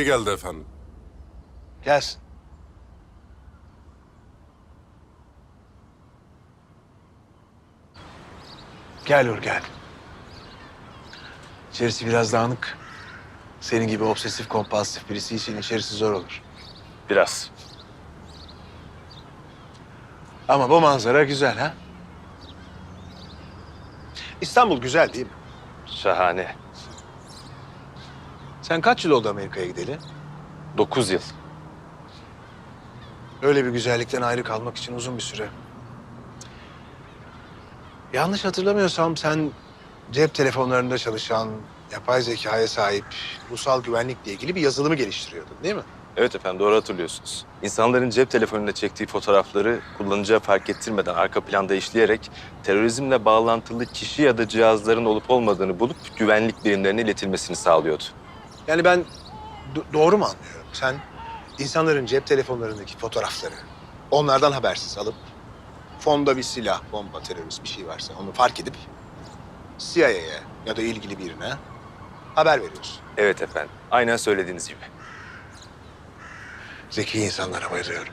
Bey geldi efendim. Gelsin. Gel Uğur gel. İçerisi biraz dağınık. Senin gibi obsesif kompulsif birisi için içerisi zor olur. Biraz. Ama bu manzara güzel ha? İstanbul güzel değil mi? Şahane. Sen kaç yıl oldu Amerika'ya gideli? Dokuz yıl. Öyle bir güzellikten ayrı kalmak için uzun bir süre. Yanlış hatırlamıyorsam sen cep telefonlarında çalışan, yapay zekaya sahip, ulusal güvenlikle ilgili bir yazılımı geliştiriyordun değil mi? Evet efendim doğru hatırlıyorsunuz. İnsanların cep telefonunda çektiği fotoğrafları kullanıcıya fark ettirmeden arka planda işleyerek terörizmle bağlantılı kişi ya da cihazların olup olmadığını bulup güvenlik birimlerine iletilmesini sağlıyordu. Yani ben do- doğru mu anlıyorum? Sen insanların cep telefonlarındaki fotoğrafları onlardan habersiz alıp fonda bir silah, bomba, terörist bir şey varsa onu fark edip CIA'ya ya da ilgili birine haber veriyorsun. Evet efendim. Aynen söylediğiniz gibi. Zeki insanlara bayılıyorum.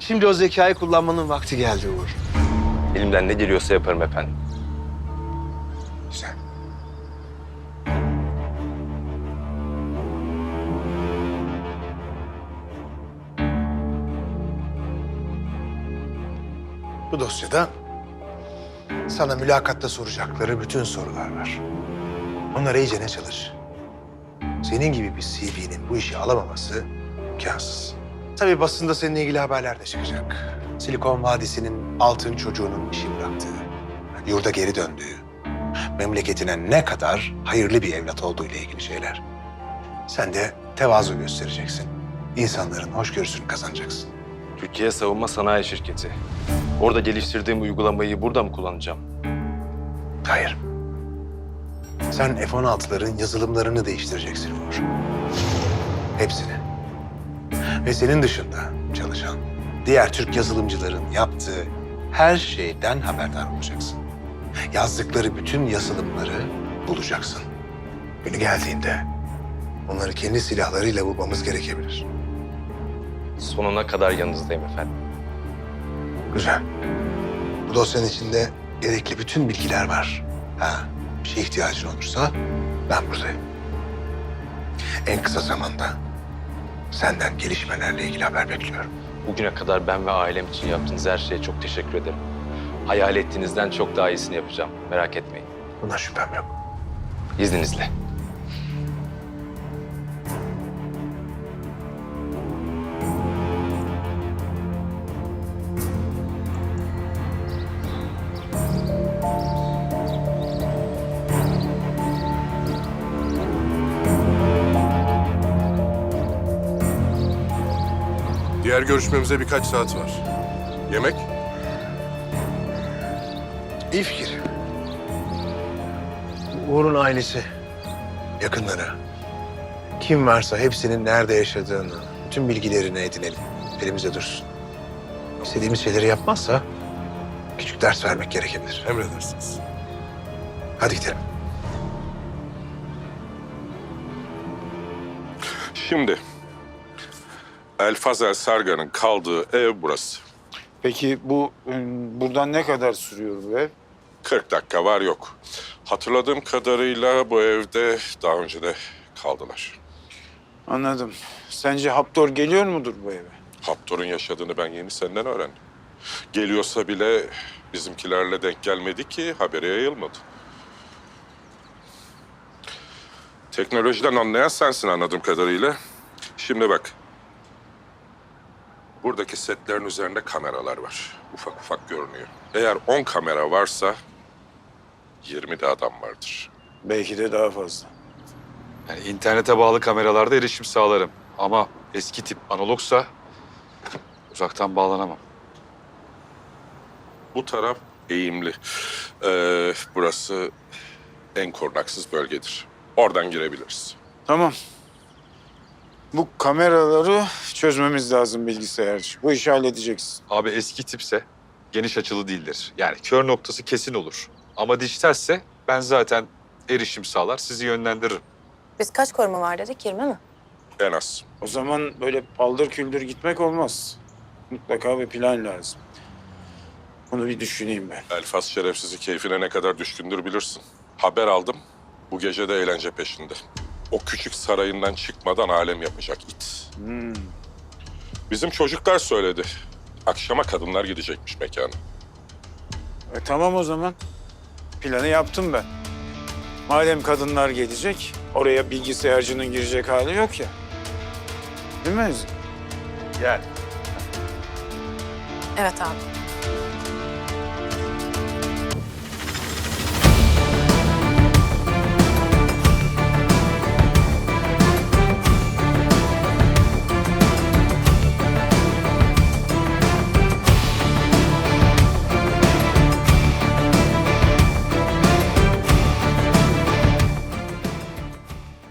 Şimdi o zekayı kullanmanın vakti geldi Uğur. Elimden ne geliyorsa yaparım efendim. Bu dosyada sana mülakatta soracakları bütün sorular var. Onlara iyice ne çalış. Senin gibi bir CV'nin bu işi alamaması imkansız. Tabii basında seninle ilgili haberler de çıkacak. Silikon Vadisi'nin altın çocuğunun işi bıraktığı, yurda geri döndüğü, memleketine ne kadar hayırlı bir evlat olduğu ile ilgili şeyler. Sen de tevazu göstereceksin. İnsanların hoşgörüsünü kazanacaksın. Türkiye Savunma Sanayi Şirketi. Orada geliştirdiğim uygulamayı burada mı kullanacağım? Hayır. Sen F-16'ların yazılımlarını değiştireceksin Uğur. Hepsini. Ve senin dışında çalışan diğer Türk yazılımcıların yaptığı her şeyden haberdar olacaksın. Yazdıkları bütün yazılımları bulacaksın. Günü geldiğinde onları kendi silahlarıyla bulmamız gerekebilir. Sonuna kadar yanınızdayım efendim. Güzel. Bu dosyanın içinde gerekli bütün bilgiler var. Ha, bir şeye ihtiyacın olursa ben buradayım. En kısa zamanda senden gelişmelerle ilgili haber bekliyorum. Bugüne kadar ben ve ailem için yaptığınız her şeye çok teşekkür ederim. Hayal ettiğinizden çok daha iyisini yapacağım. Merak etmeyin. Buna şüphem yok. İzninizle. Diğer görüşmemize birkaç saat var. Yemek? İyi fikir. Uğur'un ailesi, yakınları, kim varsa hepsinin nerede yaşadığını, bütün bilgilerini edinelim. Elimizde dursun. İstediğimiz şeyleri yapmazsa küçük ders vermek gerekebilir. Emredersiniz. Hadi gidelim. Şimdi El Fazel Sargan'ın kaldığı ev burası. Peki bu e, buradan ne kadar sürüyor bu ev? 40 dakika var yok. Hatırladığım kadarıyla bu evde daha önce de kaldılar. Anladım. Sence Haptor geliyor mudur bu eve? Haptor'un yaşadığını ben yeni senden öğrendim. Geliyorsa bile bizimkilerle denk gelmedi ki habere yayılmadı. Teknolojiden anlayan sensin anladığım kadarıyla. Şimdi bak. Buradaki setlerin üzerinde kameralar var. Ufak ufak görünüyor. Eğer 10 kamera varsa 20 de adam vardır. Belki de daha fazla. Yani internete bağlı kameralarda erişim sağlarım. Ama eski tip analogsa uzaktan bağlanamam. Bu taraf eğimli. Ee, burası en korunaksız bölgedir. Oradan girebiliriz. Tamam. Bu kameraları çözmemiz lazım bilgisayarcı. Bu işi halledeceksin. Abi eski tipse geniş açılı değildir. Yani kör noktası kesin olur. Ama dijitalse ben zaten erişim sağlar, sizi yönlendiririm. Biz kaç koruma var dedik? 20 mi? En az. O zaman böyle paldır küldür gitmek olmaz. Mutlaka bir plan lazım. Bunu bir düşüneyim ben. Elfas şerefsizi keyfine ne kadar düşkündür bilirsin. Haber aldım. Bu gece de eğlence peşinde. O küçük sarayından çıkmadan alem yapacak it. Hmm. Bizim çocuklar söyledi. Akşama kadınlar gidecekmiş mekana. E, tamam o zaman. Planı yaptım ben. Madem kadınlar gelecek, oraya bilgisayarcının girecek hali yok ya. Değil mi Ezgi? Yani. Evet abi.